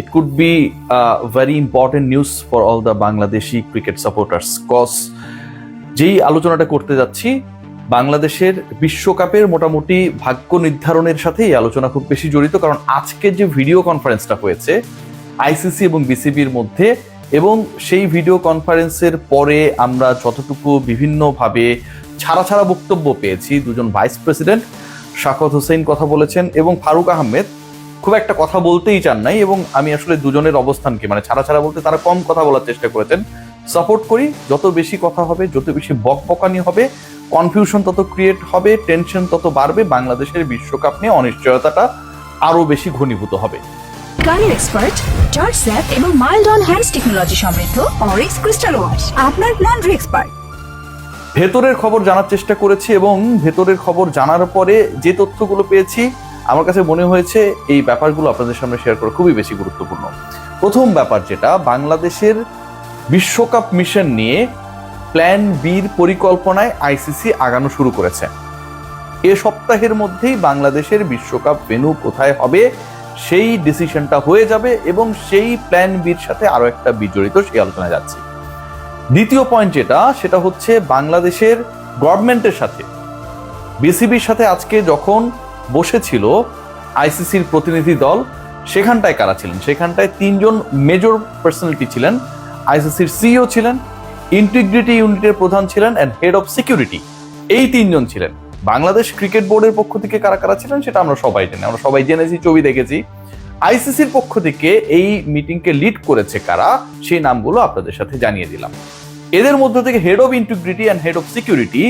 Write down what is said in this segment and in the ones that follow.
it could be a very important news for all the Bangladeshi cricket supporters. Cause যেই আলোচনাটা করতে যাচ্ছি, বাংলাদেশের বিশ্বকাপের মোটামুটি ভাগ্য নির্ধারণের সাথে এই আলোচনা খুব বেশি জড়িত, কারণ আজকে যে ভিডিও কনফারেন্সটা হয়েছে আইসিসি এবং বিসিবির মধ্যে, এবং সেই ভিডিও কনফারেন্সের পরে আমরা যতটুকু বিভিন্নভাবে ছাড়া ছাড়া বক্তব্য পেয়েছি, দুজন ভাইস প্রেসিডেন্ট শাকত হোসেন কথা বলেছেন এবং ফারুক আহমেদ খুব একটা কথা বলতেই চান নাই এবং আমি আসলে দুজনের অবস্থানকে মানে ছাড়া ছাড়া বলতে তারা কম কথা বলার চেষ্টা করেছেন সাপোর্ট করি। যত বেশি কথা হবে যত বেশি বকবকানি হবে কনফিউশন তত ক্রিয়েট হবে টেনশন তত বাড়বে বাংলাদেশের বিশ্বকাপ নিয়ে অনিশ্চয়তাটা আরও বেশি ঘনীভূত হবে। গাড়ির এক্সপার্ট জর্জ স্যাপ এবং মাইল্ড অন হ্যান্ডস টেকনোলজি সমৃদ্ধ অরিক্স ক্রিস্টাল ওয়াশ আপনার লন্ড্রি এক্সপার্ট ভেতরের খবর জানার চেষ্টা করেছি এবং ভেতরের খবর জানার পরে যে তথ্যগুলো পেয়েছি আমার কাছে মনে হয়েছে এই ব্যাপারগুলো আপনাদের সামনে শেয়ার করা খুবই বেশি গুরুত্বপূর্ণ। প্রথম ব্যাপার যেটা, বাংলাদেশের বিশ্বকাপ মিশন নিয়ে প্ল্যান বির পরিকল্পনায় আইসিসি আগানো শুরু করেছে। এ সপ্তাহের মধ্যেই বাংলাদেশের বিশ্বকাপ ভেন্যু কোথায় হবে, সেই ডিসিশনটা হয়ে যাবে এবং সেই প্ল্যান বির সাথে আরও একটা বিজড়িত সেই আলোচনা যাচ্ছে। দ্বিতীয় পয়েন্ট যেটা, সেটা হচ্ছে বাংলাদেশের গভর্নমেন্টের সাথে। বিসিবির সাথে আজকে যখন বসেছিল আইসিসির প্রতিনিধি দল, সেখানটায় কারা ছিলেন? সেখানটায় তিনজন মেজর পার্সোনালিটি ছিলেন, আইসিসির সিইও ছিলেন ইন্টিগ্রিটি ইউনিটের প্রধান ছিলেন অ্যান্ড হেড অফ সিকিউরিটি এই তিনজন ছিলেন। বাংলাদেশ ক্রিকেট বোর্ডের পক্ষ থেকে কারা কারা ছিলেন সেটা আমরা সবাই জানি, আমরা সবাই জেনেছি, ছবি দেখেছি। আইসিসির পক্ষ থেকে এই মিটিংকে লিড করেছে কারা, সেই নামগুলো আপনাদের সাথে জানিয়ে দিলাম। এদের মধ্যে থেকে head of integrity and head of security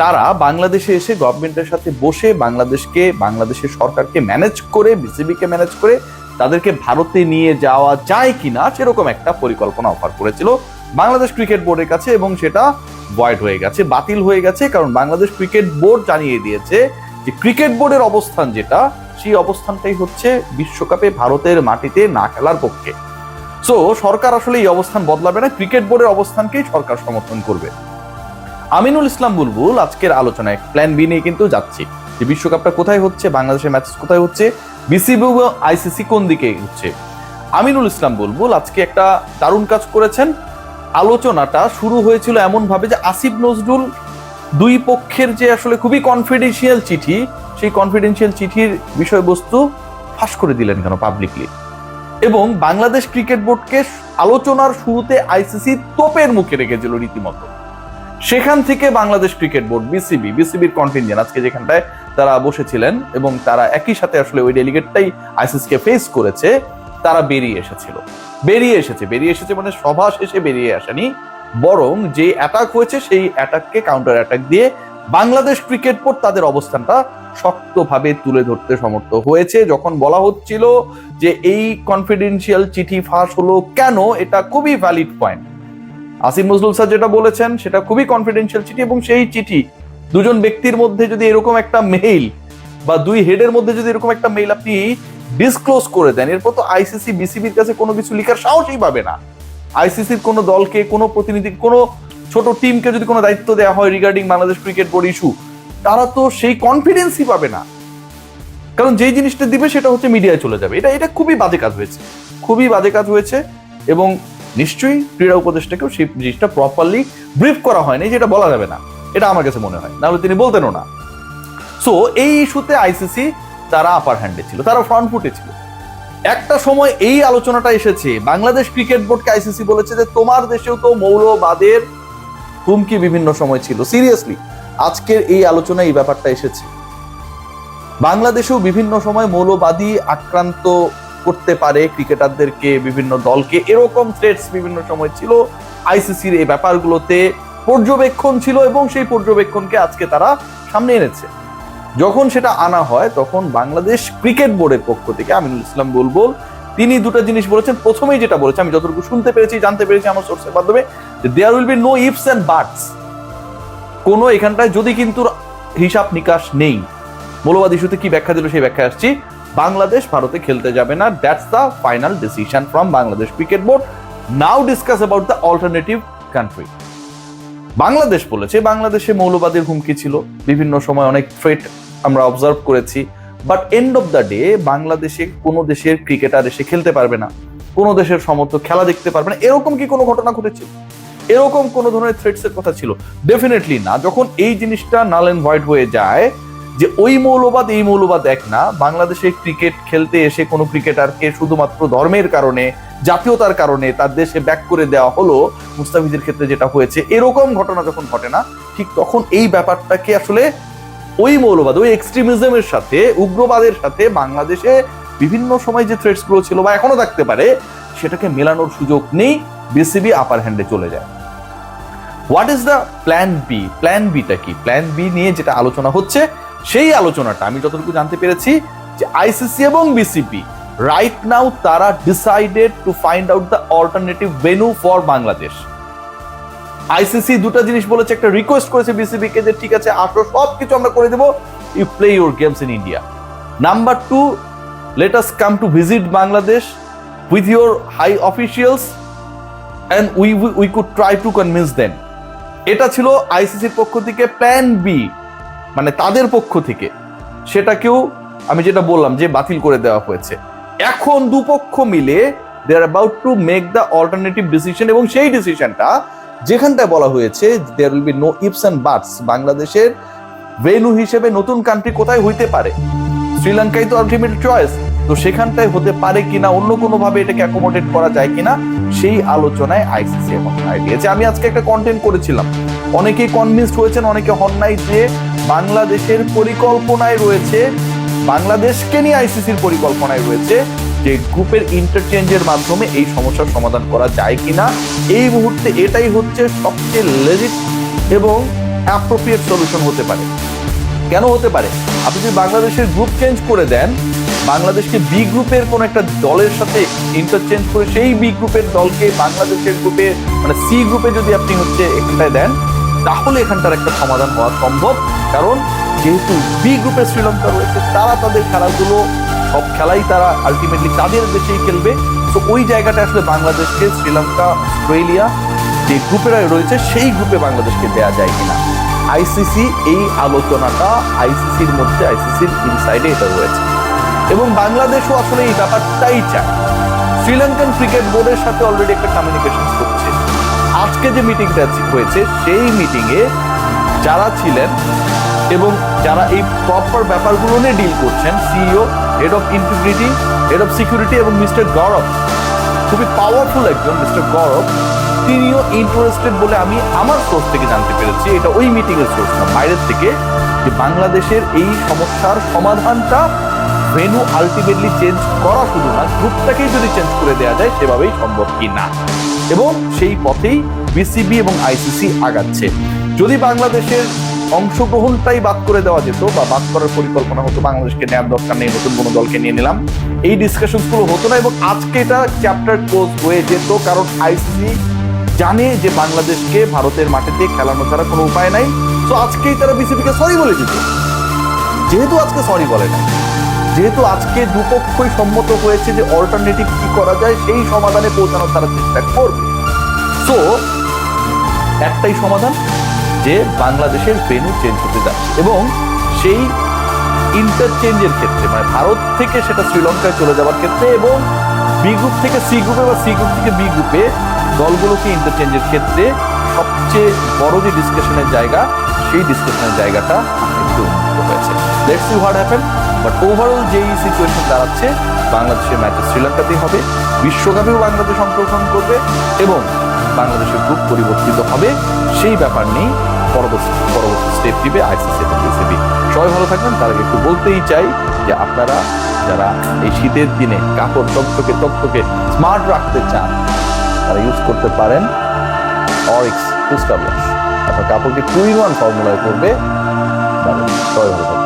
তারা বাংলাদেশে এসে গভর্নমেন্টের সাথে বসে বাংলাদেশকে, বাংলাদেশের সরকারকে ম্যানেজ করে, বিসিবিকে ম্যানেজ করে তাদেরকে ভারতে নিয়ে যাওয়া যায় কিনা সেরকম একটা পরিকল্পনা অফার করেছিল বাংলাদেশ ক্রিকেট বোর্ডের কাছে এবং সেটা ভয়েড হয়ে গেছে, বাতিল হয়ে গেছে। কারণ বাংলাদেশ ক্রিকেট বোর্ড জানিয়ে দিয়েছে যে ক্রিকেট বোর্ডের অবস্থান যেটা, সেই অবস্থানটাই হচ্ছে বিশ্বকাপে ভারতের মাটিতে না খেলার পক্ষে। সো সরকার আসলে এই অবস্থান বদলাবে না, ক্রিকেট বোর্ডের অবস্থানকেই সরকার সমর্থন করবে। আমিনুল ইসলাম বুলবুল আজকের আলোচনায় প্ল্যান বি নিয়ে কিন্তু যাচ্ছি। যে বিশ্বকাপটা কোথায় হচ্ছে, বাংলাদেশের ম্যাচ কোথায় হচ্ছে বিসিবি ও আইসিসি কোন দিকে হচ্ছে। আমিনুল ইসলাম বুলবুল আজকে একটা দারুণ কাজ করেছেন। আলোচনাটা শুরু হয়েছিল এমন ভাবে যে আসিফ নজরুল দুই পক্ষের যে আসলে খুবই কনফিডেন্সিয়াল চিঠি, সেই কনফিডেন্সিয়াল চিঠির বিষয়বস্তু ফাঁস করে দিলেন কেন পাবলিকলি এবং বাংলাদেশ ক্রিকেট বোর্ডকে আলোচনার শুরুতে আইসিসি তোপের মুখে রেখেছিল রীতিমতো। সেখান থেকে বাংলাদেশ ক্রিকেট বোর্ড, বিসিবি, বিসিবির কন্টিনজেন্ট আজকে যেখানটায় তারা বসেছিলেন এবং তারা একই সাথে আসলে ওই ডেলিগেটটাই আইসিসকে ফেস করেছে, তারা বেরিয়ে এসেছিল। বেরিয়ে এসেছে বেরিয়ে এসেছে মানে সভা শেষে বেরিয়ে আসেনি, বরং যে অ্যাটাক হয়েছে সেই অ্যাটাককে কাউন্টার অ্যাটাক দিয়ে বাংলাদেশ ক্রিকেট বোর্ড তাদের অবস্থানটা শক্তভাবে তুলে ধরতে সমর্থ হয়েছে। যখন বলা হচ্ছিল যে এই কনফিডেন্সিয়াল চিঠি ফাঁস হলো কেন, এটা খুবই valid point Asim Nazrul sir যেটা বলেছেন, সেটা খুবই কনফিডেন্সিয়াল চিঠি এবং সেই চিঠি দুজন ব্যক্তির মধ্যে যদি এরকম একটা মেইল বা দুই হেডের মধ্যে যদি এরকম একটা মেইল আপনি ডিসক্লোজ করে দেন, এরপর তো আইসিসি বিসিবির কাছে কোনো কিছু লিখার সাহসই পাবে না। আইসিসির কোনো দলকে, কোনো প্রতিনিধি কোনো ছোট টিমকে যদি কোনো দায়িত্ব দেওয়া হয় regarding Bangladesh cricket board issue তারা তো সেই কনফিডেন্সই পাবে না। কারণ যেই জিনিসটা দিবে, সেটা হচ্ছে মিডিয়ায় চলে যাবে। এটা এটা খুবই বাজে কাজ হয়েছে। খুবই বাজে কাজ হয়েছে এবং নিশ্চয়ই ক্রীড়া উপদেষ্টাকেও সেই জিনিসটা প্রপারলি ব্রিফ করা হয়নি, যেটা বলা যাবে না। এটা আমার কাছে মনে হয়। নাহলে তিনি বলতেনও না। সো এই ইস্যুতে আইসিসি তারা আপার হ্যান্ডে ছিল। তারা ফ্রন্ট ফুটে ছিল। একটা সময় এই আলোচনাটা এসেছে। বাংলাদেশ ক্রিকেট বোর্ডকে আইসিসি বলেছে যে, তোমার দেশেও তো মৌলবাদের হুমকি বিভিন্ন সময় ছিল। সিরিয়াসলি আজকের এই আলোচনায় এই ব্যাপারটা এসেছে। বাংলাদেশেও বিভিন্ন সময় মৌলবাদী আক্রান্ত করতে পারে ক্রিকেটারদেরকে বিভিন্ন দলকে। এরকম থ্রেটস বিভিন্ন সময় ছিল। আইসিসির এই ব্যাপারগুলোতে পর্যবেক্ষণ ছিল এবং সেই পর্যবেক্ষণকে আজকে তারা সামনে এনেছে। যখন সেটা আনা হয়, তখন বাংলাদেশ ক্রিকেট বোর্ডের পক্ষ থেকে, আমিনুল ইসলাম বুলবুল, তিনি দুটো জিনিস বলেছেন। প্রথমেই যেটা বলেছে, আমি যতটুকু শুনতে পেরেছি, জানতে পেরেছি আমার সোর্সের মাধ্যমে there will be no ifs and buts কোনো এখানটায় যদি কিন্তু হিসাব নিকাশ নেই। মৌলবাদ ইস্যুতে কি ব্যাখ্যা দিল, সেই ব্যাখ্যা আসছি। বাংলাদেশ ভারতে খেলতে যাবে না। That's the final decision from Bangladesh cricket board now discuss about the alternative country Bangladesh বলেছে, বাংলাদেশে মৌলবাদের হুমকি ছিল। বিভিন্ন সময় অনেক থ্রেট আমরা অবজার্ভ করেছি। But end of the day বাংলাদেশে কোনো দেশের ক্রিকেটার এসে খেলতে পারবে না। কোনো দেশের সমর্থক খেলা দেখতে পারবে না। এরকম কি কোনো ঘটনা ঘটেছিল এরকম কোনো ধরনের থ্রেটস এর কথা ছিল? ডেফিনেটলি না। যখন এই জিনিসটা নাল এন্ড হোয়াইট হয়ে যায় যে ওই মৌলবাদ, এই মৌলবাদ এক না। বাংলাদেশে ক্রিকেট খেলতে এসে কোনো ক্রিকেটারকে শুধুমাত্র ধর্মের কারণে, জাতীয়তার কারণে তার দেশে ব্যাক করে দেওয়া হলো মুস্তাফিজের ক্ষেত্রে যেটা হয়েছে, এরকম ঘটনা যখন ঘটে না, ঠিক তখন এই ব্যাপারটাকে আসলে ওই মৌলবাদ, ওই এক্সট্রিমিজমের সাথে, উগ্রবাদের সাথে বাংলাদেশে বিভিন্ন সময় যে থ্রেটসগুলো ছিল বা এখনও থাকতে পারে, সেটাকে মেলানোর সুযোগ নেই বিসিবি আপার হ্যান্ডে চলে যায়। What is the plan B plan beta কি? প্ল্যান বি নিয়ে যেটা আলোচনা হচ্ছে সেই আলোচনাটা আমি যতটুকু জানতে পেরেছি যে আইসিসি এবং বিসিবি রাইট নাও তারা decided to find out the alternative venue for Bangladesh ICC দুটো জিনিস বলেছে, একটা রিকোয়েস্ট করেছে বিসিবি কে যে ঠিক আছে আসো সব কিছু আমরা করে দেবো you play your games in India number two let us come to visit Bangladesh with your high officials and we we could try to convince them এটা ছিল আইসিসির পক্ষ থেকে প্ল্যান বি মানে তাদের পক্ষ থেকে সেটাকেও আমি যেটা বললাম যে বাতিল করে দেওয়া হয়েছে। এখন দুপক্ষ মিলে they are about to make the alternative decision এবং সেই ডিসিশনটা যেখানটায় বলা হয়েছে there will be no ifs and buts বাংলাদেশের ভেনু হিসেবে নতুন কান্ট্রি কোথায় হইতে পারে? শ্রীলঙ্কাই তো আলটিমেট চয়েস তো সেখানটায় হতে পারে কিনা, অন্য কোনো ভাবে এটাকে অ্যাকোমোডেট করা যায় কিনা, সেই আলোচনায় আইসিসি রায় দিয়েছে আমি আজকে একটা কন্টেন্ট করেছিলাম। অনেকেই কনভিন্সড হয়েছেন, অনেকে হন নাই যে বাংলাদেশের পরিকল্পনায় রয়েছে বাংলাদেশকে নিয়ে আইসিসির পরিকল্পনায় রয়েছে যে গ্রুপের ইন্টারচেঞ্জের মাধ্যমে এই সমস্যার সমাধান করা যায় কিনা। এই মুহূর্তে এটাই হচ্ছে সবচেয়ে লেজিট এবং অ্যাপ্রোপ্রিয়েট সলিউশন হতে পারে। কেন হতে পারে? আপনি যদি বাংলাদেশের গ্রুপ চেঞ্জ করে দেন, বাংলাদেশকে বি গ্রুপের কোন একটা দলের সাথে ইন্টারচেঞ্জ করে সেই বি গ্রুপের দলকে বাংলাদেশের গ্রুপে মানে সি গ্রুপে যদি আপনি হচ্ছে এখানটায় দেন তাহলে এখানটার একটা সমাধান হওয়া সম্ভব। কারণ যেহেতু বি গ্রুপে শ্রীলঙ্কা রয়েছে, তারা তাদের খেলাগুলো, সব খেলাই তারা আলটিমেটলি তাদের দেশেই খেলবে। তো ওই জায়গাটা আসলে বাংলাদেশকে, শ্রীলঙ্কা, অস্ট্রেলিয়া যে গ্রুপেরা রয়েছে, সেই গ্রুপে বাংলাদেশকে দেয়া যায় কিনা। আইসিসি এই আলোচনাটা আইসিসির মধ্যে আইসিসির ইনসাইডে এটা রয়েছে। এবং বাংলাদেশও আসলে এই ব্যাপারটাই চায়। শ্রীলঙ্কান ক্রিকেট বোর্ডের সাথে অলরেডি একটা কমিউনিকেশন আজকে যে মিটিংটা হয়েছে, সেই মিটিংয়ে যারা ছিলেন এবং যারা এই প্রপার ব্যাপারগুলো নিয়ে ডিল করছেন CEO head of integrity head of security এবং মিস্টার গৌরব খুবই পাওয়ারফুল একজন মিস্টার গৌরব তিনিও ইন্টারেস্টেড বলে আমি আমার সোর্স থেকে জানতে পেরেছি। এটা ওই মিটিং এর সোর্স না, বাইরের থেকে, যে বাংলাদেশের এই সমস্যার সমাধানটা ভেনু আলটিমেটলি চেঞ্জ করা শুধু না গ্রুপটাকেই যদি চেঞ্জ করে দেওয়া যায়, সেভাবেই সম্ভব কি না। এবং সেই পথেই বিসিবি এবং আইসিসি আগাচ্ছে। যদি বাংলাদেশের অংশগ্রহণটাই বাদ করে দেওয়া যেত বা বাদ করার পরিকল্পনা হতো, বাংলাদেশকে নেওয়ার দরকার নেই, নতুন কোনো দলকে নিয়ে নিলাম। এই ডিসকাশনগুলো হতো না এবং আজকে এটা চ্যাপ্টার ক্লোজ হয়ে যেত, কারণ আইসিসি জানে যে বাংলাদেশকে ভারতের মাটিতে খেলানো ছাড়া কোনো উপায় নাই। তো আজকেই তারা বিসিবিকে সরি বলে দিত। যেহেতু আজকে সরি বলে না, যেহেতু আজকে দুপক্ষই সম্মত হয়েছে যে অল্টারনেটিভ কি করা যায়, সেই সমাধানে পৌঁছানোর তারা চেষ্টা করবে। সো একটাই সমাধান, যে বাংলাদেশের ভেনু চেঞ্জ হতে যাচ্ছে। এবং সেই ইন্টারচেঞ্জের ক্ষেত্রে মানে ভারত থেকে সেটা শ্রীলঙ্কায় চলে যাওয়ার ক্ষেত্রে এবং বি গ্রুপ থেকে সি গ্রুপে বা সি গ্রুপ থেকে বি গ্রুপে দলগুলোকে ইন্টারচেঞ্জের ক্ষেত্রে সবচেয়ে বড় যে ডিসকাশনের জায়গা, সেই ডিসকাশনের জায়গাটা হয়েছে let's see what happen but overall যেই সিচুয়েশন দাঁড়াচ্ছে, বাংলাদেশের ম্যাচে শ্রীলঙ্কাতেই হবে, বিশ্বকাপেও বাংলাদেশ অংশগ্রহণ করবে এবং বাংলাদেশের গ্রুপ পরিবর্তিত হবে। সেই ব্যাপার নেই পরবর্তী পরবর্তী স্টেপ দিবে আইসিসি এবং বিসিবি সবাই ভালো থাকবেন, তার একটু বলতেই চাই যে আপনারা যারা এই শীতের দিনে কাপড় চকচকে চকচকে স্মার্ট রাখতে চান, তারা ইউজ করতে পারেন অরিক্স ওয়াশ আপনার কাপড়কে টু ইন ওয়ান ফর্মুলায় করবে দারুণ। সবাই ভালো থাকবেন